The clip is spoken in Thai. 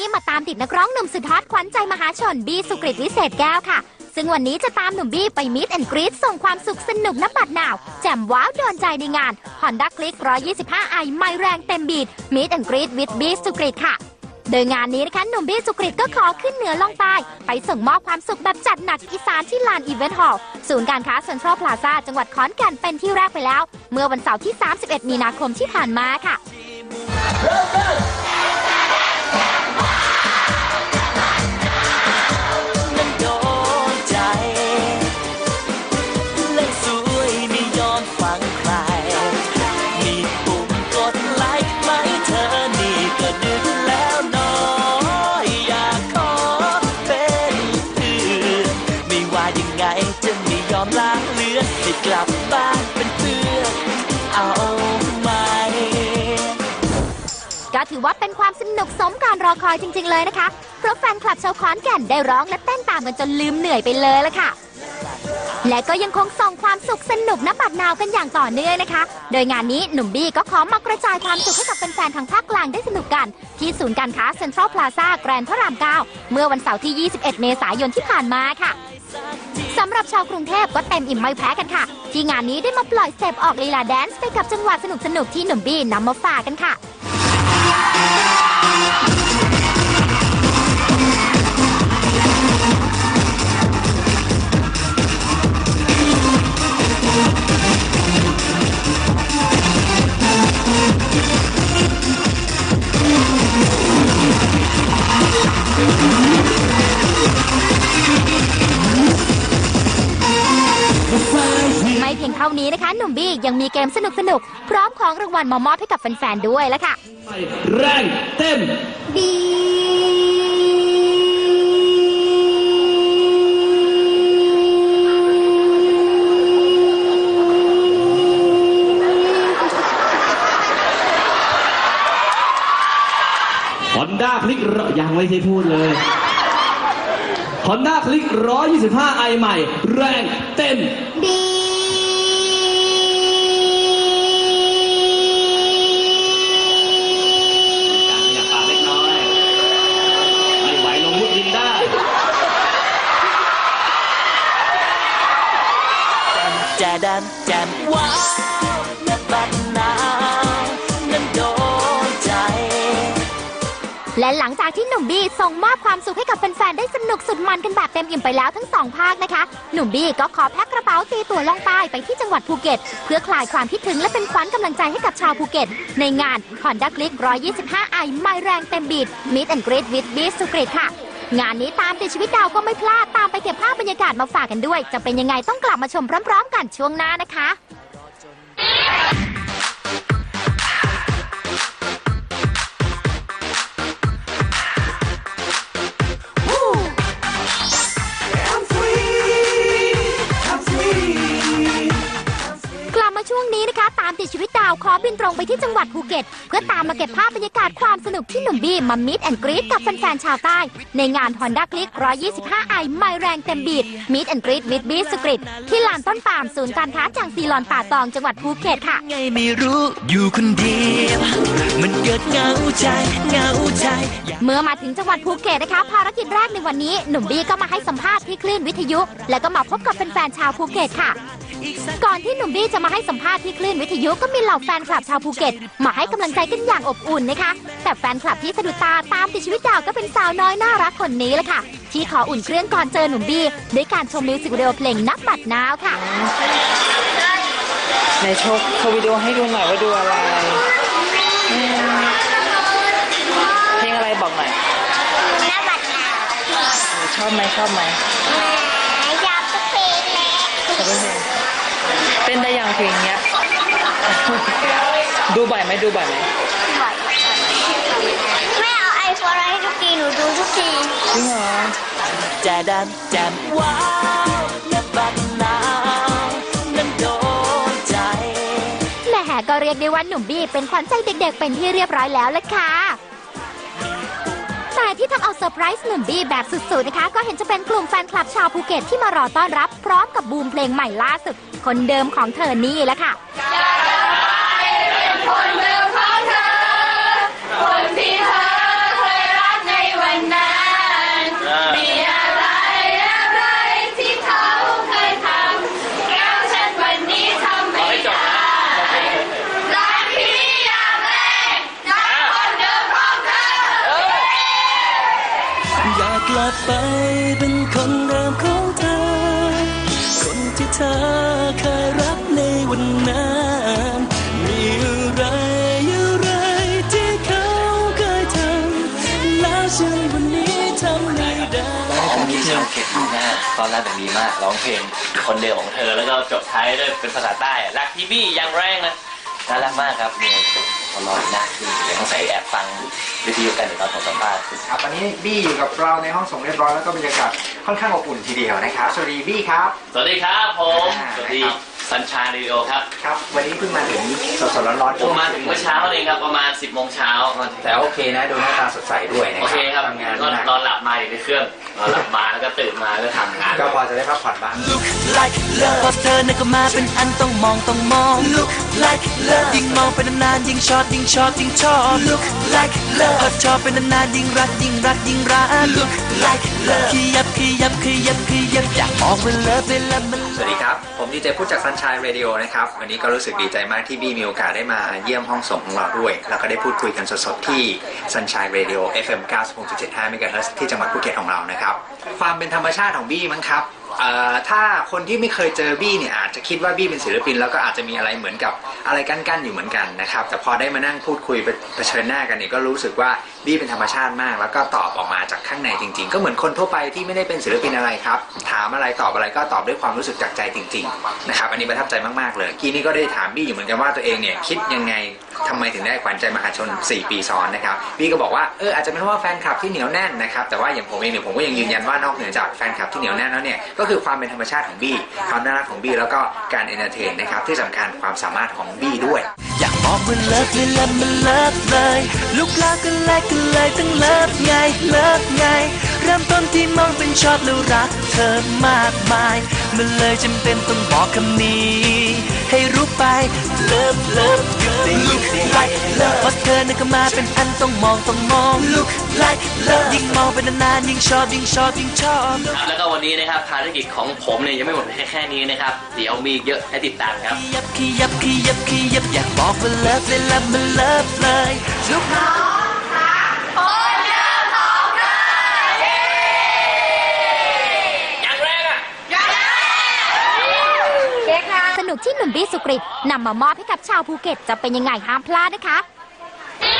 นี้มาตามติดนักร้องหนุ่มสุดฮอตขวัญใจมหาชนบี้สุกริตวิเศษแก้วค่ะ ซึ่งวันนี้จะตามหนุ่มบี้ไปมิดแอนกรีดส่งความสุขสนุกน้ำบัดหนาวแจ่มว้าวโดนใจในงาน Honda Click 125 i ไม่แรงเต็มบีดมิดแอนกรีดวิดบี้สุกริตค่ะ โดยงานนี้นะคะหนุ่มบี้สุกริตก็ขอขึ้นเหนือล่องใต้ไปส่งมอบความสุขแบบจัดหนักอีสานที่ลานอีเวนต์ฮอลล์ศูนย์การค้าเซ็นทรัลพลาซาจังหวัดขอนแก่นเป็นที่แรกไปแล้ว เมื่อวันเสาร์ที่ 31 มีนาคมที่ผ่านมาค่ะ ก็ถือว่าเป็นความสนุกสมการรอคอยจริง ๆ เลยนะคะ เพราะแฟนคลับชาวขอนแก่นได้ร้องและเต้นตามกันจนลืมเหนื่อยไปเลยละค่ะ และก็ยังคงส่งความสุขสนุกน้ำบัดนาวกันอย่างต่อเนื่องนะคะ โดยงานนี้หนุ่มบี้ก็ขอมากระจายความสุขให้กับแฟนๆทางภาคกลางได้สนุกกัน ที่ศูนย์การค้าเซ็นทรัลพลาซ่าแกรนด์พระราม 9 เมื่อวันเสาร์ที่ 21 เมษายนที่ผ่านมาค่ะสำหรับชาวกรุงเทพก็เต็มอิ่มไม่แพ้กันค่ะ ที่งานนี้ได้มาปล่อยเต็ปออกลีลาแดนซ์ไปกับจังหวะสนุกๆที่หนุ่มบี้นำมาฝากกันค่ะ Thank. ไม่เพียงเท่านี้นะคะ หนุ่มบี้ยังมีเกมสนุกๆพร้อมของรางวัลมามอบให้กับแฟนๆด้วยแล้วค่ะ แรงเต็ม ดีฮอนด้าคลิกยังไม่ใช่พูดเลยฮอนด้าคลิก 125 ไอใหม่ แรงเต็ม ดี แดันแจมว้าวนักบัดนาวนั้นโดนใจ และหลังจากที่หนุ่มบี้ส่งมอบความสุขให้กับแฟนๆ ได้สนุกสุดมันกันแบบเต็มอิ่มไปแล้วทั้งสองภาคนะคะ หนุ่มบี้ก็ขอแพ็คกระเป๋าตีตัวล่องใต้ไปที่จังหวัดภูเก็ต เพื่อคลายความคิดถึงและเป็นขวัญกำลังใจให้กับชาวภูเก็ต ในงาน Honda Click 125 i ไมแรงเต็มบีด Meet and Greet with b e a s สุกริตค่ะ งานนี้ตามติดชีวิตดาวก็ไม่พลาดตามไปเก็บภาพบรรยากาศมาฝากกันด้วย จะเป็นยังไงต้องกลับมาชมพร้อมๆ กันช่วงหน้านะคะ ตามติดชีวิตดาวขอบินตรงไปที่จังหวัดภูเก็ต เพื่อตามมาเก็บภาพบรรยากาศความสนุกที่หนุ่มบี้มามิดแอนกรีดกับแฟนๆชาวใต้ ในงาน Honda Click 125 i ไม่แรงเต็มบีดมิดแอนกรีดวิดบี้สกริตที่ลานต้นปาล์มศูนย์การค้าจางซีลอนป่าตองจังหวัดภูเก็ตค่ะ ไงไม่รู้อยู่คนเดียว มันเกิดเหงาใจเหงาใจอยากเมื่อมาถึงจังหวัดภูเก็ตนะคะภารกิจแรกในวันนี้หนุ่มบี้ก็มาให้สัมภาษณ์ที่คลื่นวิทยุ แล้วก็มาพบกับแฟนๆชาวภูเก็ตค่ะอี กสักก่อนที่หนุ่มบี้จะมาให้สัมภาษณ์ที่คลื่นวิทยุก็มีเหล่าแฟนคลับชาวภูเก็ต มาให้กำลังใจกันอย่างอบอุ่นนะคะ แต่แฟนคลับที่สะดุดตาตามติดชีวิตดาวก็เป็นสาวน้อยน่ารักคนนี้แหละค่ะ ที่ขออุ่นเครื่องก่อนเจอหนุ่มบี้ด้วยการชมมิวสิกวิดีโอเพลงนับบัดนาวค่ะในโชว์โชว์วิดีโอให้ดูหน่อยว่าดูอะไรอืมเพลงอะไรบอกหน่อยหน้าบัตรหนาวชอบไหมชอบไหมอยากจะเพลงแม่ชอบเพลงเต้นได้ยังเพลงเนี้ย ดูบ่อยไหมดูบ่อยไหมบ่อยแม่เอาไอโฟนให้ทุกทีหนูดูทุกทีจริงเหรอแจดันแจมว้าวนักบัดนาวนั้นโดนใจ แหมก็เรียกได้ว่าหนุ่มบี้เป็นขวัญใจเด็กๆเป็นที่เรียบร้อยแล้วละค่ะแต่ ที่ทำเอาเซอร์ไพรส์หนุ่มบี้แบบสุดๆนะคะ ก็เห็นจะเป็นกลุ่มแฟนคลับชาวภูเก็ตที่มารอต้อนรับ พร้อมกับบูมเพลงใหม่ล่าสุด คนเดิมของเธอนี่แหละค่ะ บไปเป็นคนเดิมของเธอ คนที่เธอเคยรักในวันนั้นมีอะไรอะไรที่เขาเคยทำแล้วฉันวันนี้ทำไม่ได้ผมมีชาวเก็ตนะตอนแรกแบบดีมากร้องเพลงคนเดียวของเธอแล้วก็จบท้ายด้วยเป็นภาษาใต้รักพี่บี้อย่างแรงนะน่ารักมากครับเนี่ย ตลอดนะเดี๋ยวต้องใส่แอบฟังวิทยุกันเดี๋ยวตอนของสัมภาษณ์ครับวันนี้บี้อยู่กับเราในห้องส่งเรียบร้อยแล้วก็บรรยากาศค่อนข้างอบอุ่นทีเดียวนะครับ สวัสดีบี้ครับ สวัสดีครับผมอ่าสวัสดี สัญชาดีโอครับครับ วันนี้เพิ่งมาถึงสดๆร้อนๆผมมาถึงเมื่อเช้าเองครับประมาณ 10โมงเช้าแต่โอเคนะดูหน้าตาสดใสด้วยนะโอเคครับทำงานก็หนักนอนหลับมาอยู่ในเครื่องนอนหลับมาแล้วก็ตื่นมาแล้วทำงานก็พอจะได้พักผ่อนบ้าง Look like love พอเธอนั้นก็มาเป็นอันต้องมองต้องมอง Look like love ยิ่งมองไปนานๆยิ่งชอบยิ่งชอบยิ่งชอบ Look like love พอชอบไปนานๆยิ่งรักยิ่งรักยิ่งรัก Look like love ขยับขยับขยับขยับอยากบอกว่า love เวลามันส วัสดีครับ ผมดีเจพูดจากซันชายเรดิโอนะครับ วันนี้ก็รู้สึกดีใจมากที่บี้มีโอกาสได้มาเยี่ยมห้องส่งของเราด้วย แล้วก็ได้พูดคุยกันสดๆที่ซันชายเรดิโอ FM 96.75 MHz ที่จังหวัดภูเก็ตของเรานะครับ ความเป็นธรรมชาติของบี้มั้งครับ เอ่อถ้าคนที่ไม่เคยเจอบี้เนี่ยอาจจะคิดว่าบี้เป็นศิลปิน แล้วก็อาจจะมีอะไรเหมือนกับอะไรกั้นๆอยู่เหมือนกันนะครับ แต่พอได้มานั่งพูดคุยเผชิญหน้ากันเนี่ยก็รู้สึกว่าบี้เป็นธรรมชาติมาก แล้วก็ตอบออกมาจากข้างในจริง ๆ ก็เหมือนคนทั่วไปที่ไม่ได้เป็นศิลปินอะไรครับ ถามอะไรตอบอะไรก็ตอบด้วยความรู้สึกจากใจจริงๆนะครับอันนี้ประทับใจมากๆเลยกี้นี้ก็ได้ถามบี้อยู่เหมือนกันว่าตัวเองเนี่ยคิดยังไง ทำไมถึงได้ขวัญใจมหาชน 4 ปีซ้อนนะครับบี้ก็บอกว่าเอออาจจะเป็นเพราะว่าแฟนคลับที่เหนียวแน่นนะครับแต่ว่าอย่างผมเองเนี่ยผมก็ยังยืนยันว่านอกเหนือจากแฟนคลับที่เหนียวแน่นแล้วเนี่ยก็คือความเป็นธรรมชาติของบี้ความน่ารักของบี้แล้วก็การเอนเตอร์เทนนะครับที่สำคัญความสามารถของบี้ด้วย อยากบอกว่าเลิฟเวลามันเลิฟเลยลุกลากันเลยกันเลยตั้งเลิฟไงเลิฟไง เริ่มต้นที่มองเป็นชอบแล้วรักเธอมากมาย มันเลยจำเป็นต้องบอกคำนี้ ให้รู้ไป เลิฟเลิฟ look like love เพราะเธอนั้นก็มาเป็นอันต้องมองต้องมอง look like love ยิ่งมองไปนานๆยิ่งชอบยิ่งชอบยิ่งชอบ ครับแล้วก็วันนี้นะครับภารกิจของผมเนี่ยยังไม่หมดแค่แค่นี้นะครับ เดี๋ยวมีอีกเยอะให้ติดตามครับ ขยับขยับขยับขยับอยากบอกว่าเลิฟเวลามันเลิฟเลยลุก อย่างแรกอะ สนุกที่หนุ่ม บี้สุกริตนำมามอบให้กับชาวภูเก็ตจะเป็นยังไงห้ามพลาดนะคะ